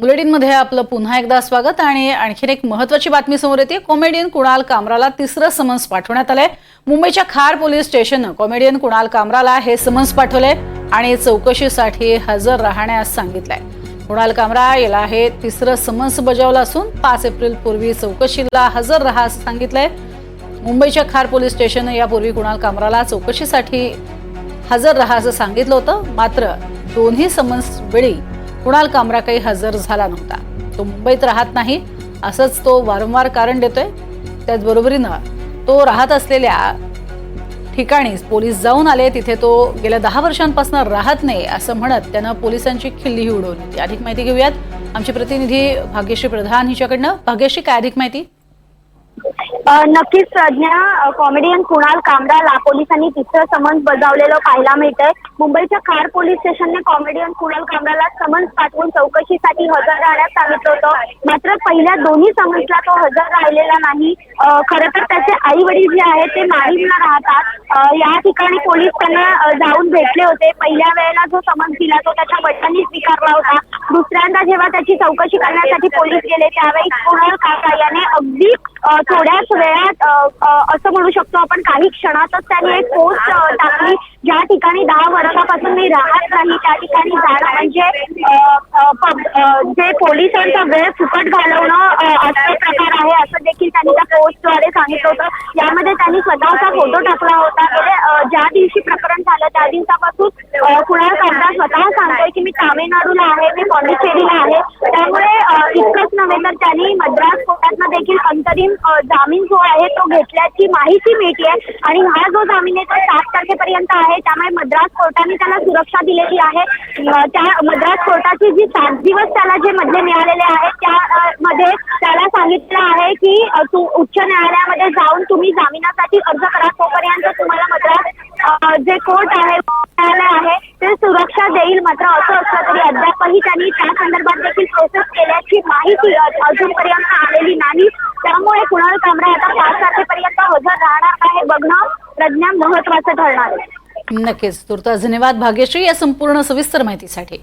बुलेटिनमध्ये आपलं पुन्हा एकदा स्वागत आणि आणखीन एक महत्वाची बातमी समोर येते. कॉमेडियन कुणाल कामराला तिसरं समन्स पाठवण्यात आलंय. मुंबईच्या खार पोलीस स्टेशननं कॉमेडियन कुणाल कामराला हे समन्स पाठवलंय आणि चौकशीसाठी हजर राहण्यास सांगितलंय. कुणाल कामरा याला हे तिसरं समन्स बजावलं असून पाच एप्रिल पूर्वी चौकशीला हजर राहा असं सांगितलंय. मुंबईच्या खार पोलीस स्टेशननं यापूर्वी कुणाल कामराला चौकशीसाठी हजर राहा असं सांगितलं होतं. मात्र दोन्ही समन्स वेळी कुणाल कामरा काही हजर झाला नव्हता. तो मुंबईत राहत नाही असंच तो वारंवार कारण देतोय. त्याचबरोबरीनं तो राहत असलेल्या ठिकाणी पोलीस जाऊन आले तिथे तो गेल्या दहा वर्षांपासून राहत नाही असं म्हणत त्यानं पोलिसांची खिल्लीही उडवली. होती अधिक माहिती घेऊयात. आमची प्रतिनिधी भाग्यश्री प्रधान हिच्याकडनं. भाग्यश्री काय अधिक माहिती? नक्कीच प्रज्ञा. कॉमेडियन कुणाल कामराला पोलिसांनी तिसरं समन्स बजावलेलं पाहायला मिळतंय. मुंबईच्या खार पोलीस स्टेशनने कॉमेडियन कुणाल कामराला समन्स पाठवून चौकशीसाठी हजर राहण्यास सांगितलं होतं. मात्र पहिल्या दोन्ही समन्सला तो हजर राहिलेला नाही. खरं तर त्याचे आई वडील जे आहेत ते माहीमला राहतात. या ठिकाणी पोलीस त्यांना जाऊन भेटले होते. पहिल्या वेळेला जो समन्स दिला तो त्याच्या वडिलांनी स्वीकारला होता. दुसऱ्यांदा जेव्हा त्याची चौकशी करण्यासाठी पोलीस गेले त्यावेळी कुणाल काका याने अगदी थोड्याच वेळात असं म्हणू शकतो आपण काही क्षणातच त्यांनी एक पोस्ट टाकली. ज्या ठिकाणी दहा वर्षापासून मी राहत नाही त्या ठिकाणी जाणं म्हणजे जे पोलिसांचा वेळ फुकट घालवणं अ, असा प्रकार आहे असं देखील त्यांनी त्या पोस्टद्वारे सांगितलं होतं. यामध्ये त्यांनी स्वतःचा फोटो टाकला होता. त्यामुळे ज्या दिवशी प्रकरण झालं त्या दिवसापासून कुणाल कामरा स्वतः सांगतोय की मी तामिळनाडूला आहे मी पॉंडिचेरीला आहे. त्यामुळे इतकंच नव्हे तर त्यांनी मद्रास अंतरिम जामीन जो आहे तो घेतल्याची माहिती मिळते आणि हा जो जामीन आहे तो सात तारखेपर्यंत आहे. त्यामुळे मद्रास कोर्टाने त्याला सुरक्षा दिलेली आहे. त्या मद्रास कोर्टाची जी सात दिवस त्याला जे मधले मिळालेले आहेत त्या मध्ये त्याला सांगितलं आहे की तू उच्च न्यायालयामध्ये जाऊन तुम्ही जामिनासाठी अर्ज करा. तोपर्यंत तुम्हाला मद्रास जे कोर्ट आहे न्यायालय आहे ते सुरक्षा देईल. मात्र असं असलं तरी अद्यापही त्यांनी त्या संदर्भात देखील प्रोसेस केल्याची माहिती अजूनपर्यंत आलेली नाही. त्यामुळे कुणाल कामरा आता पाच तारखेपर्यंत हजर राहणार का हे बघणं प्रज्ञा महत्वाचं ठरणार आहे. नक्कीच तुर्तास धन्यवाद भाग्यश्री या संपूर्ण सविस्तर माहितीसाठी.